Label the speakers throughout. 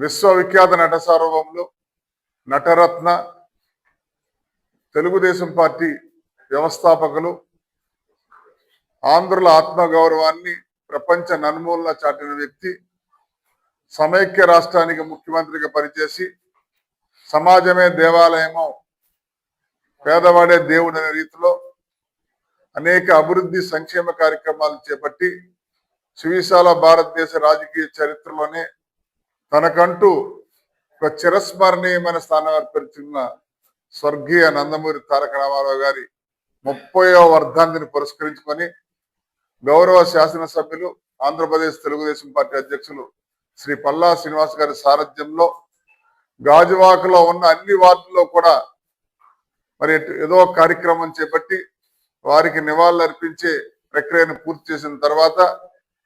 Speaker 1: విశ్వవిఖ్యాత నట సార్వభౌములు నటరత్న తెలుగుదేశం పార్టీ వ్యవస్థాపకులు ఆంధ్రుల ఆత్మగౌరవాన్ని ప్రపంచ నన్మూలన చాటిన వ్యక్తి సమైక్య రాష్ట్రానికి ముఖ్యమంత్రిగా పనిచేసి సమాజమే దేవాలయము పేదవాడే దేవుడు అనే రీతిలో అనేక అభివృద్ధి సంక్షేమ కార్యక్రమాలు చేపట్టి సువిశాల భారతదేశ రాజకీయ చరిత్రలోనే తనకంటూ ఒక చిరస్మరణీయమైన స్థానం ఏర్పరిచిన స్వర్గీయ నందమూరి తారక రామారావు గారి ముప్పయో వర్ధాంతిని పురస్కరించుకొని గౌరవ శాసనసభ్యులు ఆంధ్రప్రదేశ్ తెలుగుదేశం పార్టీ అధ్యక్షులు శ్రీ పల్లా శ్రీనివాస్ గారి సారథ్యంలో గాజువాకలో ఉన్న అన్ని వార్డుల్లో కూడా మరి ఏదో కార్యక్రమం చేపట్టి వారికి నివాళులు అర్పించే ప్రక్రియను పూర్తి చేసిన తర్వాత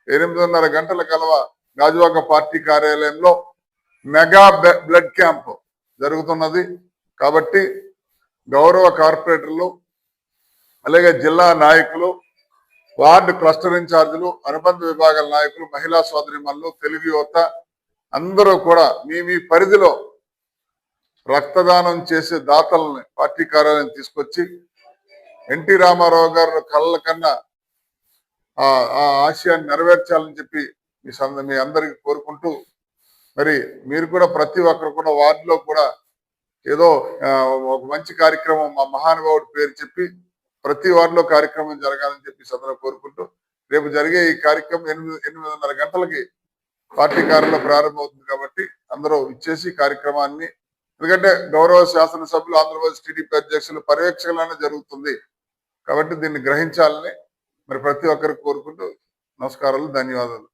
Speaker 1: ఎనిమిదిన్నర గంటల కలవ గాజువాక పార్టీ కార్యాలయంలో మెగా బ్లడ్ క్యాంప్ జరుగుతున్నది. కాబట్టి గౌరవ కార్పొరేటర్లు అలాగే జిల్లా నాయకులు వార్డు క్లస్టర్ ఇన్ఛార్జీలు అనుబంధ విభాగాల నాయకులు మహిళా సోదరిమణులు తెలుగు యువత అందరూ కూడా మీ మీ పరిధిలో రక్తదానం చేసే దాతలని పార్టీ కార్యాలయం తీసుకొచ్చి ఎన్టీ రామారావు గారు కళ్ళ కన్నా ఆ ఆశయాన్ని నెరవేర్చాలని చెప్పి మీ సంద మీ అందరికి కోరుకుంటూ మరి మీరు కూడా ప్రతి ఒక్కరు కూడా వార్డులో కూడా ఏదో ఒక మంచి కార్యక్రమం మా మహానుభావుడి పేరు చెప్పి ప్రతి వార్డులో కార్యక్రమం జరగాలని చెప్పి సదన కోరుకుంటూ రేపు జరిగే ఈ కార్యక్రమం ఎనిమిది ఎనిమిదిన్నర గంటలకి పార్టీ కార్యాలయంలో ప్రారంభమవుతుంది కాబట్టి అందరూ ఇచ్చేసి కార్యక్రమాన్ని ఎందుకంటే గౌరవ శాసనసభ్యులు ఆంధ్రప్రదేశ్ టీడీపీ అధ్యక్షులు పర్యవేక్షణలోనే జరుగుతుంది కాబట్టి దీన్ని గ్రహించాలని మరి ప్రతి ఒక్కరికి కోరుకుంటూ నమస్కారాలు ధన్యవాదాలు.